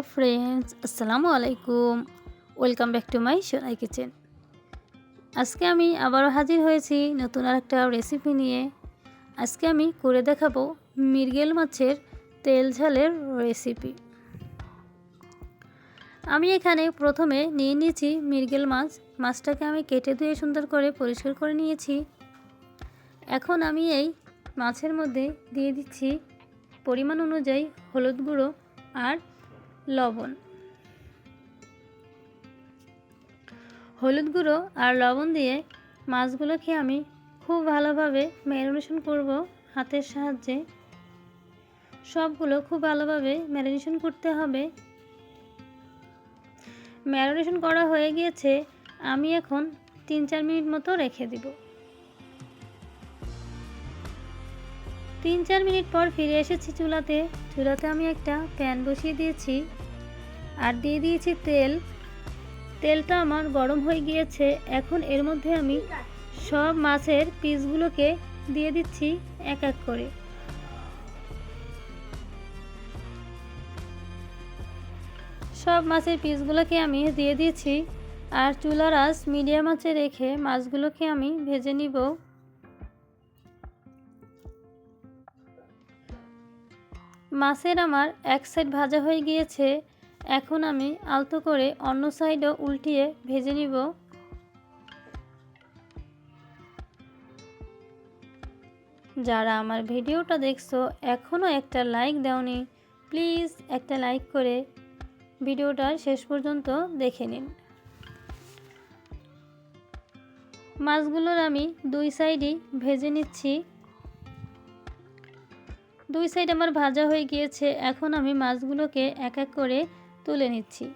Hello friends, আসসালামু আলাইকুম। Welcome back to my Sonai kitchen. আজকে আমি আবারও হাজির হয়েছি নতুন আর একটা রেসিপি নিয়ে। আজকে আমি করে দেখাবো মিরগেল মাছের তেল ঝালের রেসিপি। আমি এখানে প্রথমে নিয়ে নিয়েছি মিরগেল মাছ। মাছটাকে আমি কেটে ধুয়ে সুন্দর করে পরিষ্কার করে নিয়েছি। এখন আমি এই মাছের মধ্যে দিয়ে দিচ্ছি পরিমাণ অনুযায়ী হলুদ গুঁড়ো আর লবণ। হলুদ গুঁড়ো আর লবণ দিয়ে মাছগুলোকে আমি খুব ভালোভাবে ম্যারিনেশন করব হাতের সাহায্যে। সবগুলো খুব ভালোভাবে ম্যারিনেশন করতে হবে। ম্যারিনেশন করা হয়ে গিয়েছে, আমি এখন তিন চার মিনিট মতো রেখে দিব। তিন চার মিনিট পর ফিরে এসেছি চুলাতে। চুলাতে আমি একটা প্যান বসিয়ে দিয়েছি আর দিয়ে দিয়েছি তেল। তেলটা আমার গরম হয়ে গিয়েছে। এখন এর মধ্যে আমি সব মাছের পিসগুলোকে দিয়ে দিচ্ছি এক এক করে। সব মাছের পিসগুলোকে আমি দিয়ে দিয়েছি। আর চুলার আঁচ মিডিয়াম আঁচে রেখে মাছগুলোকে আমি ভেজে নিব। মাছের আমার এক সাইড ভাজা হয়ে গিয়েছে, এখন আমি আলতো করে অন্য সাইডও উল্টিয়ে ভেজে নিব। যারা আমার ভিডিওটা দেখছ এখনও একটা লাইক দাওনি, প্লিজ একটা লাইক করে ভিডিওটা শেষ পর্যন্ত দেখে নিন। মাছগুলোর আমি দুই সাইডই ভেজে নিচ্ছি। দুই সাইড আমার ভাজা হয়ে গিয়েছে। এখন আমি মাছগুলোকে এক এক করে তুলে নিচ্ছি।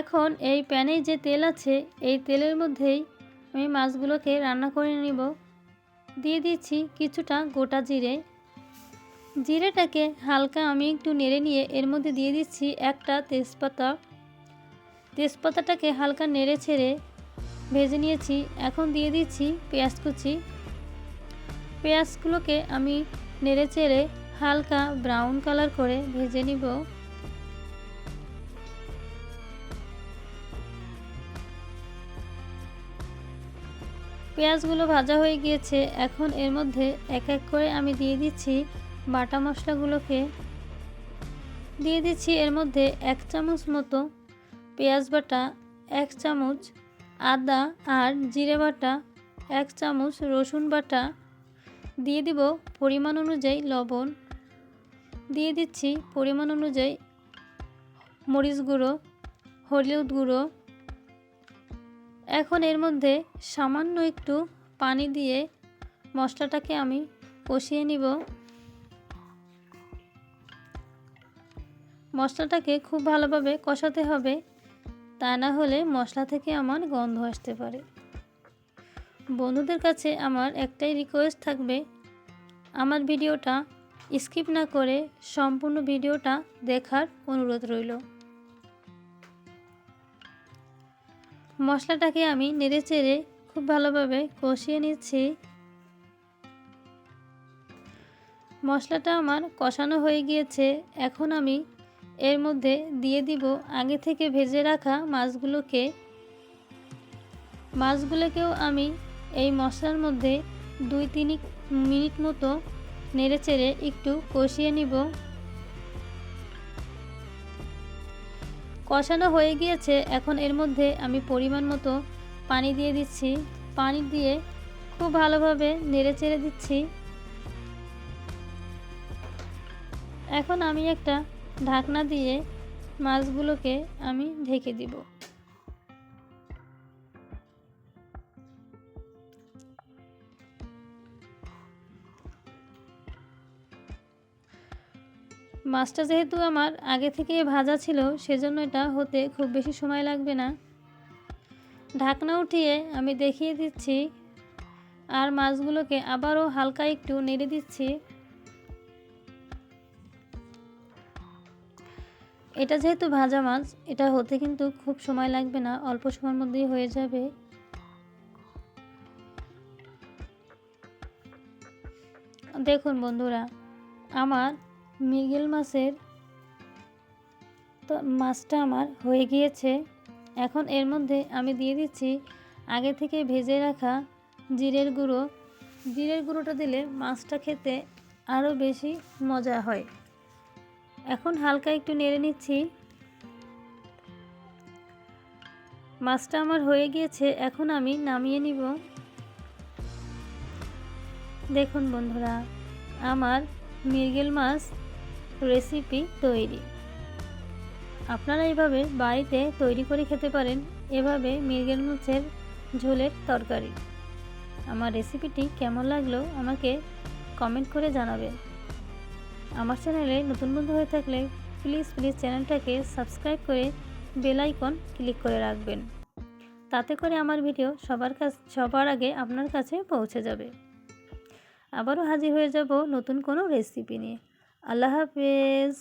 এখন এই প্যানে যে তেল আছে, এই তেলের মধ্যেই আমি মাছগুলোকে রান্না করে নিব। দিয়ে দিচ্ছি কিছুটা গোটা জিরে। জিরেটাকে হালকা আমি একটু নেড়ে নিয়ে এর মধ্যে দিয়ে দিচ্ছি একটা তেজপাতা। তেজপাতাটাকে হালকা নেড়ে ছেড়ে ভেজে নিয়েছি। এখন দিয়ে দিচ্ছি পেঁয়াজ কুচি। পেঁয়াজগুলোকে আমি নেড়ে চেড়ে হালকা ব্রাউন কালার করে ভেজে নিব। পেঁয়াজগুলো ভাজা হয়ে গিয়েছে। এখন এর মধ্যে এক এক করে আমি দিয়ে দিচ্ছি বাটা মশলাগুলোকে। দিয়ে দিচ্ছি এর মধ্যে এক চামচ মতো পেঁয়াজ বাটা, এক চামচ আদা আর জিরে বাটা, এক চামচ রসুন বাটা, দিয়ে দিব পরিমাণ অনুযায়ী লবণ। দিয়ে দিচ্ছি পরিমাণ অনুযায়ী মরিচ গুঁড়ো, হলুদ গুঁড়ো। এখন এর মধ্যে সামান্য একটু পানি দিয়ে মশলাটাকে আমি কষিয়ে নিব। মশলাটাকে খুব ভালোভাবে কষাতে হবে। তা না হলে মশলা থেকে আমার গন্ধ আসতে পারে। বন্ধুদের কাছে আমার একটাই রিকোয়েস্ট থাকবে, আমার ভিডিওটা স্কিপ না করে সম্পূর্ণ ভিডিওটা দেখার অনুরোধ রইল। মশলাটাকে আমি নেড়ে চেড়ে খুব ভালোভাবে কষিয়ে নিচ্ছি। মশলাটা আমার কষানো হয়ে গিয়েছে, এখন আমি এর মধ্যে দিয়ে দিব আগে থেকে ভেজে রাখা মাছগুলোকে। মাছগুলোকেও আমি এই মশলার মধ্যে দুই তিন মিনিট মতো নেড়ে চেড়ে একটু কষিয়ে নিব। কষানো হয়ে গিয়েছে, এখন এর মধ্যে আমি পরিমাণ মতো পানি দিয়ে দিচ্ছি। পানি দিয়ে খুব ভালোভাবে নেড়ে চেড়ে দিচ্ছি। এখন আমি একটা ঢাকনা দিয়ে মাছগুলোকে আমি ঢেকে দিব। মাছটা যেহেতু আমার আগে থেকে ভাজা ছিল, সেজন্য এটা হতে খুব বেশি সময় লাগবে না। ঢাকনা উঠিয়ে আমি দেখিয়ে দিচ্ছি, আর মাছগুলোকে আবারও হালকা একটু নেড়ে দিচ্ছি। এটা যেহেতু ভাজা মাছ, এটা হতে কিন্তু খুব সময় লাগবে না, অল্প সময়ের মধ্যেই হয়ে যাবে। দেখুন বন্ধুরা, আমার মৃগেল মাছের তো মাছটা আমার হয়ে গিয়েছে। এখন এর মধ্যে আমি দিয়ে দিচ্ছি আগে থেকে ভেজে রাখা জিরের গুঁড়ো। জিরের গুঁড়োটা দিলে মাছটা খেতে আরও বেশি মজা হয়। এখন হালকা একটু নেড়ে নিচ্ছি। মাছটা আমার হয়ে গিয়েছে, এখন আমি নামিয়ে নিব। দেখুন বন্ধুরা, আমার মৃগেল মাছ রেসিপি তৈরি। আপনারা এইভাবে বাড়িতে তৈরি করে খেতে পারেন, এভাবে মৃগেল মাছের ঝোলের তরকারি। আমার রেসিপিটি কেমন লাগল আমাকে কমেন্ট করে জানাবেন। আমার চ্যানেলে নতুন বন্ধু হয়ে থাকলে প্লিজ প্লিজ চ্যানেলটাকে সাবস্ক্রাইব করে বেল আইকন ক্লিক করে রাখবেন। তাতে করে আমার ভিডিও সবার কাছ, সবার আগে আপনার কাছে পৌঁছে যাবে। আবারও হাজির হয়ে যাব নতুন কোনো রেসিপি নিয়ে। আল্লাহ হাফেজ।